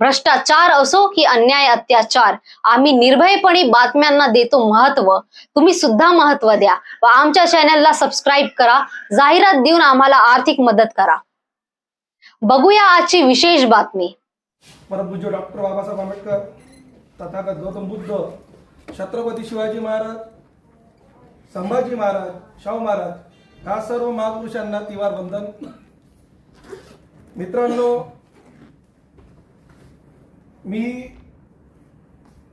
भ्रष्टाचार असो की अन्याय अत्याचार आम्ही निर्भयपणे बातम्यांना देतो महत्त्व. तुम्ही सुद्धा महत्त्व द्या व आमच्या चॅनलला सबस्क्राईब करा. जाहिरात देऊन आम्हाला आर्थिक मदत करा. बघूया आजची विशेष बातमी. परमपूज्य डॉक्टर बाबासाहेब आंबेडकर तथागत गौतम बुद्ध छत्रपती शिवाजी महाराज संभाजी महाराज शाहू महाराज ह्या सर्व महापुरुषांना तिवार वंदन. मित्रांनो मी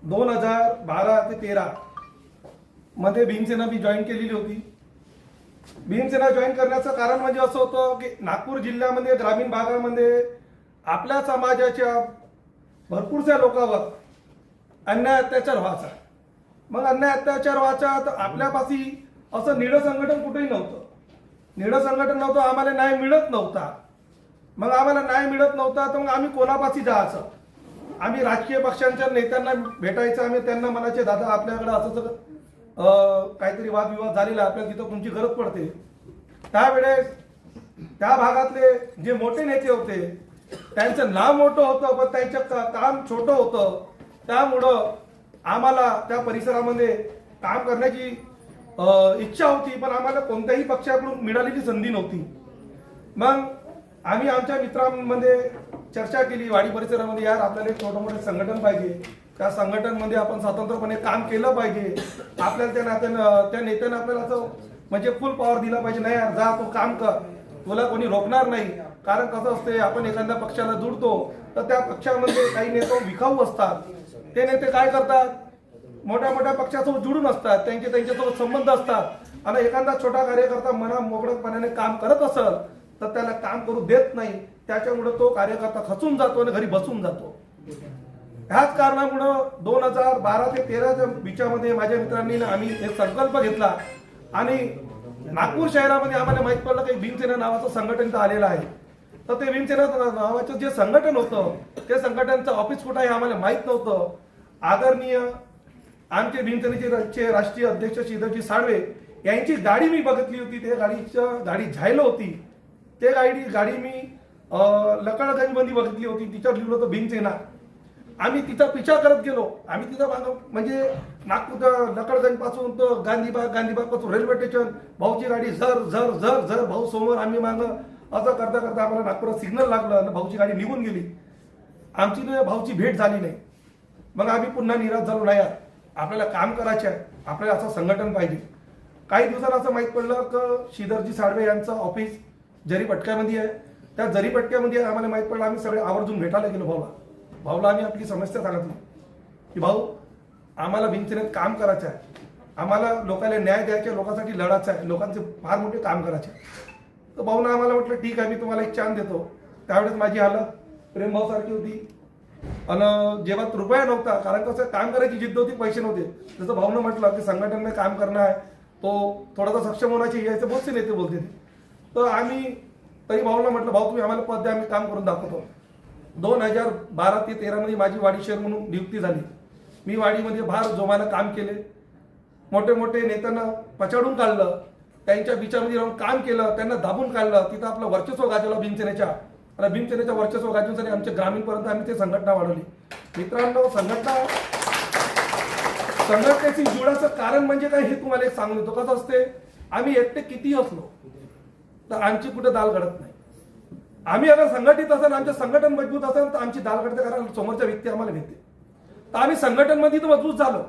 दोन हजार बारा ते तेरा मध्ये भीमसेना मी जॉईन केलेली होती. भीमसेना जॉईन करण्याचं कारण म्हणजे असं होतं की नागपूर जिल्ह्यामध्ये ग्रामीण भागामध्ये आपल्या समाजाच्या भरपूरशा लोकांवर अन्याय अत्याचार व्हायचा. मग अन्याय अत्याचार व्हायचा तर आपल्यापाशी असं निळं संघटन कुठेही नव्हतं. निळं संघटन नव्हतं आम्हाला न्याय मिळत नव्हता. मग आम्हाला न्याय मिळत नव्हता तर मग आम्ही कोणापाशी जायचं? आम्ही राजकीय पक्षांच्या नेत्यांना भेटायचं आम्ही त्यांना म्हणायचे दादा आपल्याकडे असं काहीतरी वादविवाद झालेला आपल्याला तिथं तुमची गरज पडते. त्यावेळेस त्या भागातले जे मोठे नेते होते त्यांचं नाव मोठं होतं पण त्यांचं का- काम छोटं होतं. त्यामुळं आम्हाला त्या परिसरामध्ये काम करण्याची इच्छा होती पण आम्हाला कोणत्याही पक्षाकडून मिळालेली संधी नव्हती. मग आम्ही आमच्या मित्रांमध्ये चर्चा केली. वाडी परिसरामध्ये यार आपल्याला एक छोटं मोठं संघटन पाहिजे. त्या संघटनमध्ये आपण स्वतंत्रपणे काम केलं पाहिजे. आपल्याला त्या नात्यानं त्या नेत्यानं आपल्याला असं म्हणजे फुल पॉवर दिला पाहिजे. नाही यार जा तू काम कर. तुला कोणी रोखणार नाही. कारण कसं असते आपण एखाद्या पक्षाला जुडतो तर त्या पक्षामध्ये काही नेते विखाऊ असतात. ते नेते काय करतात? मोठ्या मोठ्या पक्षासोबत जुडून असतात. त्यांचे त्यांच्यासोबत संबंध असतात. आणि एखादा छोटा कार्यकर्ता मना मोकळकपणाने काम करत असत तर त्याला काम करू देत नाही. त्याच्यामुळे तो कार्यकर्ता खचून जातो आणि घरी बसून जातो. ह्याच कारणामुळं दोन हजार बारा ते तेराच्या बिचामध्ये माझ्या मित्रांनी आम्ही एक संकल्प घेतला. आणि नागपूर शहरामध्ये आम्हाला माहीत पडलं की भीमसेना नावाचं संघटन तर आलेलं आहे. तर ते भीमसेना नावाचं जे संघटन होतं ते संघटनचं ऑफिस कुठं आहे आम्हाला माहीत नव्हतं. आदरणीय आमचे भीमसेनेचे राष्ट्रीय अध्यक्ष श्रीधरजी साळवे यांची गाडी मी बघितली होती. त्या गाडीच्या गाडी झायलो होती. ते गाडी गाडी मी लकडगंजमध्ये बघितली होती. तिच्यावर लिहिलं होतं भीमसेना आम्ही तिचा पिछा करत गेलो. आम्ही तिथं मागं म्हणजे नागपूर लकडगंजपासून तर गांधीबाग गांधीबागपासून रेल्वे स्टेशन भाऊची गाडी झर झर झर झर भाऊ समोर आम्ही मागं असं करता करता आम्हाला नागपुरात सिग्नल लागलं आणि भाऊची गाडी निघून गेली. आमची भाऊची भेट झाली नाही. मग आम्ही पुन्हा निराश झालो नाही यार आपल्याला काम करायचे आहे आपल्याला असं संघटन पाहिजे. काही दिवसांना असं माहीत पडलं की श्रीधरजी साळवे यांचं ऑफिस जरी पटक्यामध्ये आहे त्या जरी पटक्यामध्ये आम्हाला माहीत पडलं आम्ही सगळे आवर्जून भेटायला गेलो भाऊला. भाऊला आम्ही आपली समस्या सांगितली. की भाऊ आम्हाला भिंतीनेत काम करायचं आहे. आम्हाला लोकांना न्याय द्यायचा लोकांसाठी लढायचं आहे. लोकांचे फार मोठे काम करायचे आहे. तर भाऊनं आम्हाला म्हटलं ठीक आहे मी तुम्हाला एक चान देतो. त्यावेळेस माझी हालत प्रेम भाऊसारखी होती. आणि जेव्हा रुपया नव्हता कारण कसं काम करायची जिद्द होती पैसे नव्हते. जसं भाऊनं म्हटलं की संघटनेने काम करणं आहे तो थोडासा सक्षम होण्याची यायचं ऐसे बहुत नेते बोलते ते. तर आम्ही तरी भाऊला म्हटलं भाऊ तुम्ही आम्हाला पद द्या आम्ही काम करून दाखवतो. दोन हजार बारा ते तेरामध्ये माझी वाडी शहर म्हणून नियुक्ती झाली. मी वाडीमध्ये भार जोमानं काम केले. मोठे मोठे नेत्यांना पछाडून काढलं. त्यांच्या बिचामध्ये राहून काम केलं. त्यांना दाबून काढलं. तिथं आपलं वर्चस्व गाजवलं भीमसेनेच्या. आणि भीमसेनेच्या वर्चस्व गाजवण्यासाठी आमच्या ग्रामीणपर्यंत आम्ही ते संघटना वाढवली. मित्रांनो संघटना संघटनेशी जुळाचं कारण म्हणजे काय हे तुम्हाला एक सांगून देतो. कसं असते आम्ही एकटे किती असलो तर आमची कुठे दाल घडत नाही. आम्ही अगर संघटित असेल आमचं संघटन मजबूत असेल तर आमची दाल घडते कारण समोरच्या व्यक्ती आम्हाला भेटते तर आम्ही संघटनमध्ये तर मजबूत झालो.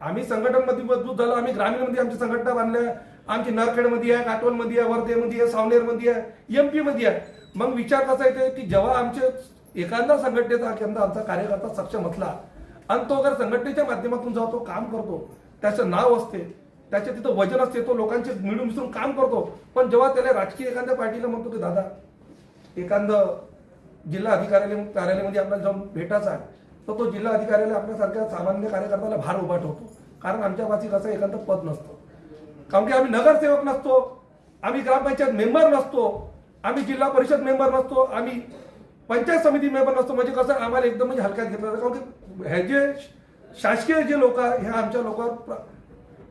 आम्ही संघटनमध्ये मजबूत झालो आम्ही ग्रामीणमध्ये आमची संघटना बांधल्या. आमची नरखेडमध्ये आहे काटोलमध्ये आहे वर्धेमध्ये आहे सावनेरमध्ये आहे एममध्ये आहे. मग विचार कसा येते की जेव्हा आमचे एखादा संघटनेचा एखादा आमचा कार्यकर्ता सक्षम असला आणि तो अगर संघटनेच्या माध्यमातून जेव्हा तो काम करतो त्याचं नाव असते त्याचे तिथं वजन असते तो लोकांचे मिळून मिसळून काम करतो. पण जेव्हा त्याला राजकीय एखाद्या पार्टीला म्हणतो की दादा एखादं जिल्हा अधिकाऱ्यालय कार्यालयामध्ये आपल्याला जाऊन भेटायचा आहे तर तो जिल्हा अधिकाऱ्याला आपल्यासारख्या सामान्य कार्यकर्त्याला भार उभा ठेवतो. कारण आमच्या पाशी कसं एखादं पद नसतं. कारण की आम्ही नगरसेवक नसतो आम्ही ग्रामपंचायत मेंबर नसतो आम्ही जिल्हा परिषद मेंबर नसतो आम्ही पंचायत समिती मेंबर नसतो. म्हणजे कसं आम्हाला एकदम म्हणजे हलक्यात घेतलं जातं. कारण की हे जे शासकीय जे लोक आहे हे आमच्या लोकांवर प्र-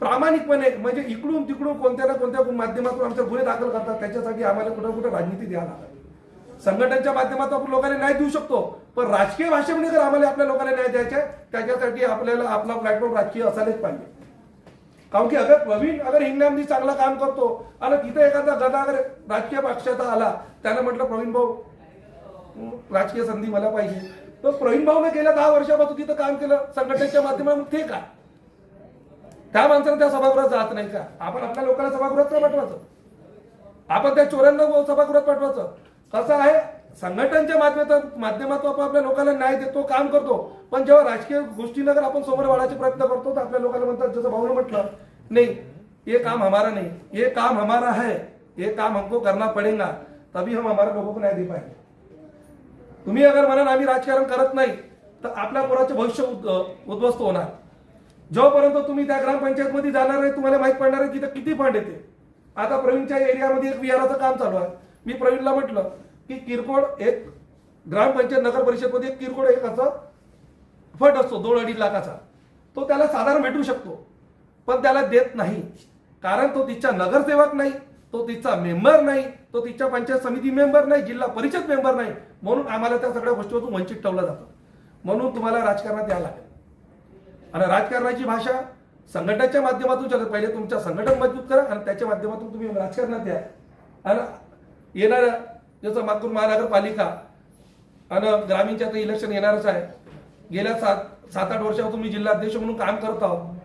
प्रामाणिकपणे म्हणजे इकडून तिकडून कोणत्या ना कोणत्या माध्यमातून आमच्या गुन्हे दाखल करतात त्याच्यासाठी आम्हाला कुठं कुठं राजनीती द्यायला लागेल संघटनच्या माध्यमातून आपण लोकांना न्याय देऊ शकतो पण राजकीय भाषेमध्ये जर आम्हाला आपल्या लोकांना न्याय द्यायचा आहे त्याच्यासाठी आपल्याला आपला प्लॅटफॉर्म राजकीय असायलाच पाहिजे. कारण की अगर प्रवीण अगर हिंगणामधी चांगलं काम करतो आणि तिथे एखादा गदा अगर राजकीय पक्षाचा आला त्यानं म्हटलं प्रवीण भाऊ राजकीय संधी मला पाहिजे. तर प्रवीण भाऊने गेल्या दहा वर्षापासून तिथं काम केलं संघटनेच्या माध्यमातून ते काय? त्या माणसानं त्या सभागृहात जात नाही का? आपण आपल्या लोकांना सभागृहात का पाठवायचं? आपण त्या चोरांना सभागृहात पाठवायचं? कसं आहे? संघटनांच्या माध्यमातून माध्यमातून आपण आपल्या लोकांना न्याय देतो काम करतो. पण जेव्हा राजकीय गोष्टीनं जर आपण समोर वाढायचे प्रयत्न करतो तर आपल्या लोकांना म्हणतात जसं भाऊने म्हटलं नाही ये काम हमारा नहीं. ये काम हमारा है. ये काम हमको करना पड़ेगा. तभी हम हमारा लोगों को न्याय दे पाहिजे तुम्ही अगर म्हणाल आम्ही राजकारण करत नाही तर आपल्या पोराचे भविष्य उद्ध्वस्त होणार. जोपर्यंत तुम्ही त्या ग्रामपंचायत मध्ये जाणार नाही तुम्हाला माहीत पडणार आहे तिथे किती फंड येते. आता प्रवीणच्या एरियामध्ये एक विहाराचं काम चालू आहे. मी प्रवीणला म्हटलं की किरकोळ एक ग्रामपंचायत नगर परिषदमध्ये एक किरकोळ एक असं फंड असतो दोन अडीच लाखाचा. तो त्याला साधारण भेटू शकतो पण त्याला देत नाही. कारण तो तिचा नगरसेवक नाही तो तिचा मेंबर नाही तो तिच्या पंचायत समिती मेंबर नाही जिल्हा परिषद मेंबर नाही. म्हणून आम्हाला त्या सगळ्या गोष्टीतून वंचित ठेवलं जातं. म्हणून तुम्हाला राजकारणात यावं लागेल. आणि राजकारणाची भाषा संघटनाच्या माध्यमातून चालत पहिले तुमच्या संघटन मजबूत करा आणि त्याच्या माध्यमातून तुम्ही राजकारणात या. आणि येणाऱ्या जसं नागपूर महानगरपालिका आणि ग्रामीणच्या आता इलेक्शन येणारच आहे. गेल्या सात सात आठ वर्षापासून मी जिल्हाध्यक्ष म्हणून काम करत आहोत.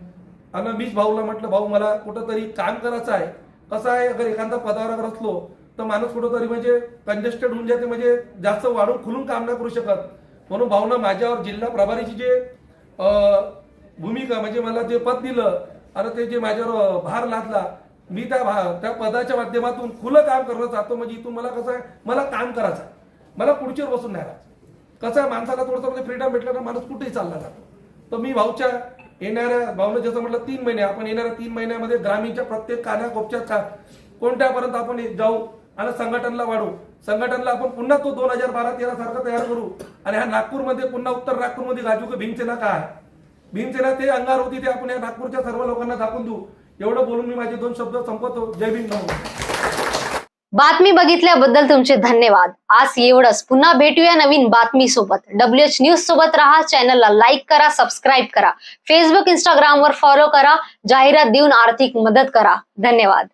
आणि मीच भाऊला म्हटलं भाऊ मला कुठंतरी काम करायचं आहे. कसं आहे? अगर एखादा पदावर अगर असलो तर माणूस कुठंतरी म्हणजे कंजेस्टेड होऊन जाते म्हणजे जास्त वाढून खुलून काम नाही करू शकत. म्हणून भाऊनं माझ्यावर जिल्हा प्रभारीची जे भूमिका म्हणजे मला जे पद दिलं आणि ते जे माझ्यावर भार लादला मी त्या भा- त्या पदाच्या माध्यमातून खुलं काम करणं चाहतो म्हणजे इथून मला कसं आहे मला काम करायचं मला खुर्चीवर बसून नाही राहायचं कसं आहे माणसाला थोडंसं म्हणजे फ्रीडम भेटलं ना माणूस कुठेही चालला जातो. तर मी भाऊच्या येणाऱ्या भाऊनं जसं म्हटलं तीन महिने आपण येणाऱ्या तीन महिन्यामध्ये ग्रामीणच्या प्रत्येक कानाकोपच्या का कोणत्यापर्यंत आपण जाऊ आणि संघटनला वाढू. संघटनला आपण पुन्हा तो दोन हजार बारा तेरा सारखा तयार करू. आणि ह्या नागपूरमध्ये पुन्हा उत्तर नागपूरमध्ये गाजू का भीमसेना काय भीमसेना ते अंगार होती ते आपण या नागपूरच्या सर्व लोकांना दाखवून देऊ. एवढं बोलून मी माझे दोन शब्द संपवतो. जय भीम नमो. बातमी बघितल्याबद्दल तुमचे धन्यवाद. आज एवढंच. पुन्हा भेटूया नवीन बातमी सोबत. डब्ल्यू एच न्यूज सोबत राहा. चॅनलला लाईक करा सबस्क्राईब करा. फेसबुक इंस्टाग्राम वर फॉलो करा. जाहिरात देऊन आर्थिक मदत करा. धन्यवाद.